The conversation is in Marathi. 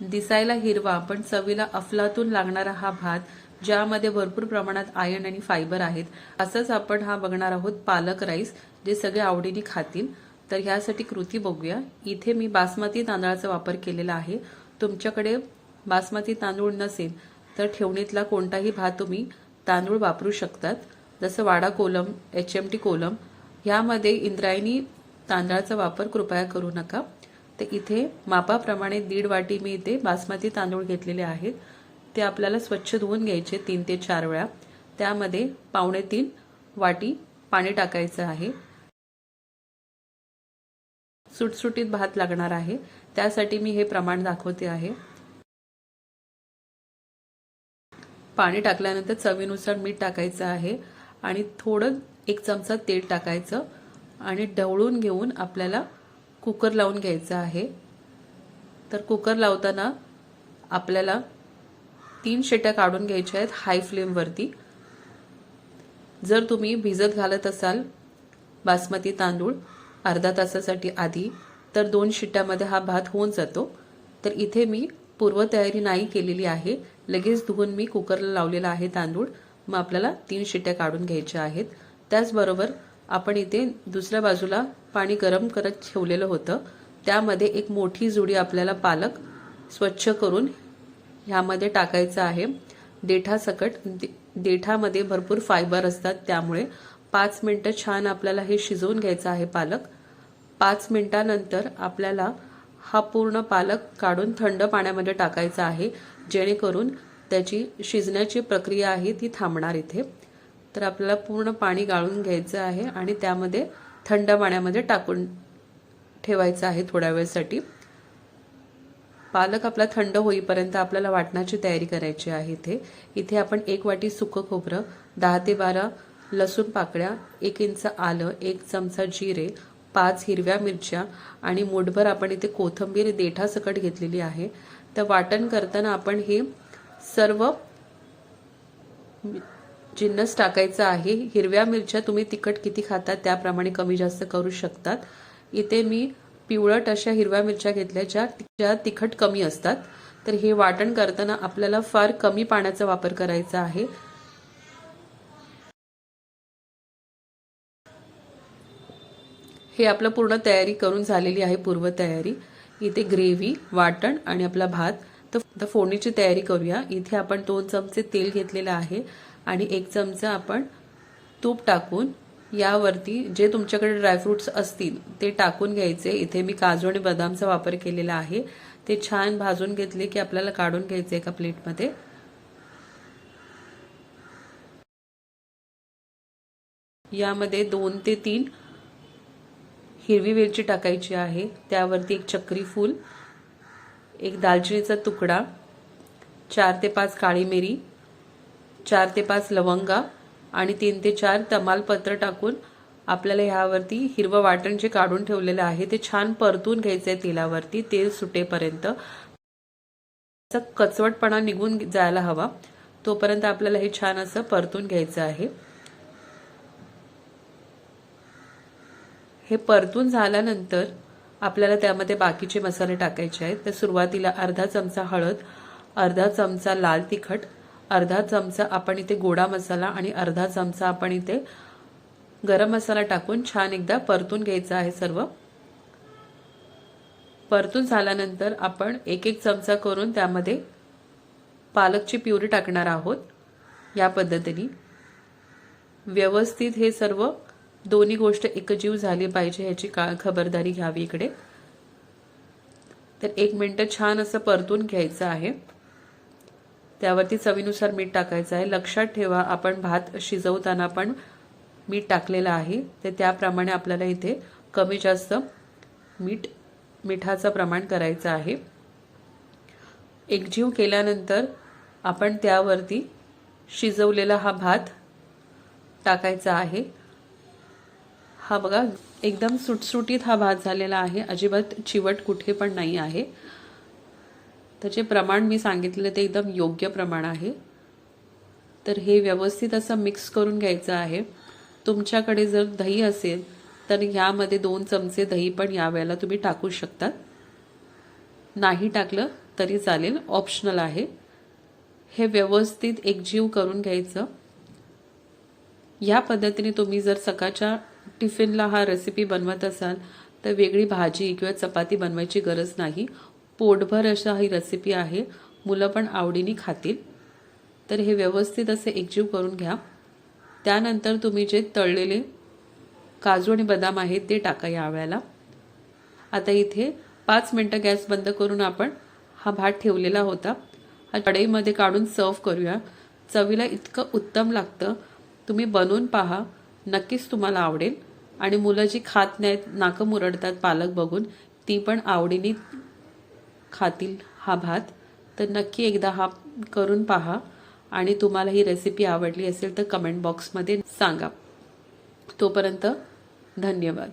दिसायला हिरवा पण चवीला अफलातून लागणारा हा भात ज्यामध्ये भरपूर प्रमाणात आयर्न आणि फायबर आहेत असंच आपण हा बघणार आहोत पालक राईस जे सगळे आवडीने खातील. तर ह्यासाठी कृती बघूया. इथे मी बासमती तांदळाचा वापर केलेला आहे. तुमच्याकडे बासमती तांदूळ नसेल तर ठेवणीतला कोणताही भात तुम्ही तांदूळ वापरू शकतात. जसं Wada Kolam H M T Kolam ह्यामध्ये इंद्रायणी तांदळाचा वापर कृपया करू नका. तर इथे मापाप्रमाणे दीड वाटी मी इथे बासमती तांदूळ घेतलेले आहेत. ते आपल्याला स्वच्छ धुवून घ्यायचे तीन ते चार वेळा. त्यामध्ये पावणे तीन वाटी पाणी टाकायचं आहे. सुटसुटीत भात लागणार आहे. त्यासाठी मी हे प्रमाण दाखवते आहे. पाणी टाकल्यानंतर चवीनुसार मीठ टाकायचं आहे आणि थोडं एक चमचा तेल टाकायचं आणि ढवळून घेऊन आपल्याला कुकर लावून घ्यायचं आहे. तर कुकर लावताना आपल्याला तीन शेट्या काढून घ्यायच्या आहेत हाय फ्लेमवरती जर तुम्ही भिजत घालत असाल बासमती तांदूळ अर्धा तासासाठी आधी तर दोन शिट्ट्यामध्ये हा भात होऊन जातो. तर इथे मी पूर्वतयारी नाही केलेली आहे. लगेच धुवून मी कुकरला लावलेला आहे तांदूळ. मग आपल्याला तीन शिट्ट्या काढून घ्यायच्या आहेत. त्याचबरोबर आपण इथे दुसऱ्या बाजूला पाणी गरम करत ठेवलेलं होतं. त्यामध्ये एक मोठी जुडी आपल्याला पालक स्वच्छ करून ह्यामध्ये टाकायचं आहे. देठासकट दे- देठामध्ये भरपूर फायबर असतात त्यामुळे पाच मिनटं छान आपल्याला हे शिजवून घ्यायचं आहे पालक. पाच मिनटानंतर आपल्याला हा पूर्ण पालक काढून थंड पाण्यामध्ये टाकायचा आहे. जेणेकरून त्याची शिजण्याची प्रक्रिया आहे ती थांबणार इथे. तर आपल्याला पूर्ण पाणी गाळून घ्यायचं आहे आणि त्यामध्ये थंड पाण्यामध्ये टाकून ठेवायचं आहे थोड्या वेळसाठी. पालक आपला थंड होईपर्यंत आपल्याला वाटणाची तयारी करायची आहे इथे. इथे आपण एक वाटी सुकं खोबरं दहा ते बारा लसूण पाकळ्या एक इंच आलं एक चमचा जिरे पाच हिरव्या मिरच्या आणि मुठभर आपण इथे कोथंबीर देठासकट घेतलेली आहे. तर वाटण करताना आपण हे सर्व जिन्नस टाकायचा आहे. हिरव्या मिरच्या तुम्ही तिखट किती खाता त्याप्रमाणे कमी जास्त करू शकतात. इथे मी पिवळट अशा हिरव्या मिरच्या घेतल्या ज्या ज्या तिखट कमी असतात. तर हे वाटण करताना आपल्याला फार कमी पाण्याचा वापर करायचा आहे. हे आपलं पूर्ण तयारी करून झालेली आहे पूर्वतयारी इथे ग्रेव्ही वाटण आणि आपला भात. तर फोडणीची तयारी करूया. इथे आपण दोन चमचे तेल घेतलेलं आहे. आणि एक चमचा आपण तूप टाकून यावरती जे तुमच्याकडे ड्रायफ्रुट्स असतील ते टाकून घ्यायचे. इथे मी काजू आणि बदामचा वापर केलेला आहे. ते छान भाजून घेतले की आपल्याला काढून घ्यायचे एका प्लेटमध्ये. यामध्ये दोन ते तीन हिरवी वेलची टाकायची आहे. त्यावरती एक चक्री फूल एक दालचिनीचा तुकडा चार ते पाच काळी मिरी चार ते पाच लवंगा आणि तीन ते चार तमालपत्र टाकून आपल्याला ह्यावरती हिरवं वाटण जे काढून ठेवलेलं आहे ते छान परतून घ्यायचं आहे तेलावरती. तेल सुटेपर्यंत. कचवटपणा निघून जायला हवा. तोपर्यंत आपल्याला हे छान असं परतून घ्यायचं आहे. हे परतून झाल्यानंतर आपल्याला त्यामध्ये बाकीचे मसाले टाकायचे आहेत. तर सुरुवातीला अर्धा चमचा हळद अर्धा चमचा लाल तिखट अर्धा चमचा आपण इथे गोडा मसाला आणि अर्धा चमचा आपण इथे गरम मसाला टाकून छान एकदा परतून घ्यायचं आहे सर्व. परतून झाल्यानंतर आपण एक एक चमचा करून त्यामध्ये पालकची प्युरी टाकणार आहोत या पद्धतीने. व्यवस्थित हे सर्व दोन्ही गोष्ट एकजीव झाली पाहिजे ह्याची का खबरदारी घ्यावी इकडे. तर एक मिनटं छान असं परतून घ्यायचं आहे. त्यावरती चवीनुसार मीठ टाकायचं आहे. लक्षात ठेवा आपण भात शिजवताना पण मीठ टाकलेलं आहे. तर त्याप्रमाणे आपल्याला इथे कमी जास्त मीठ मिठाचं प्रमाण करायचं आहे. एकजीव केल्यानंतर आपण त्यावरती शिजवलेला हा भात टाकायचा आहे. हा बघा एकदम सुटसुटीत हा भात झालेला आहे. अजिबात चिवट कुठे पण नाही आहे. त्याचे प्रमाण मी सांगितलं ते एकदम योग्य प्रमाण आहे. तर हे व्यवस्थित असं मिक्स करून घ्यायचं आहे. तुमच्याकडे जर दही असेल तर ह्यामध्ये दोन चमचे दही पण यावेळेला तुम्ही टाकू शकतात. नाही टाकलं तरी चालेल ऑप्शनल आहे. हे व्यवस्थित एकजीव करून घ्यायचं. ह्या पद्धतीने तुम्ही जर सकाळच्या टिफिनला हा रेसिपी बनवत असाल तर वेगळी भाजी किंवा चपाती बनवायची गरज नाही. पोटभर अशा ही रेसिपी आहे. मुलं पण आवडीने खातील. तर हे व्यवस्थित असे एकजीव करून घ्या. त्यानंतर तुम्ही जे तळलेले काजू आणि बदाम आहेत ते टाका यावेळेला आता इथे पाच मिनटं गॅस बंद करून आपण हा भात ठेवलेला होता. हा कढईमध्ये काढून सर्व करूया. चवीला इतकं उत्तम लागतं. तुम्ही बनवून पहा. नक्कीच तुम्हाला आवडेल. आणि मुलं जी खात नाहीत नाकं मुरडतात पालक बघून ती पण आवडीने खातील हा भात तर नक्की एकदा हा करून पहा. आणि तुम्हाला ही रेसिपी आवडली असेल तर कमेंट बॉक्समध्ये सांगा. तोपर्यंत धन्यवाद.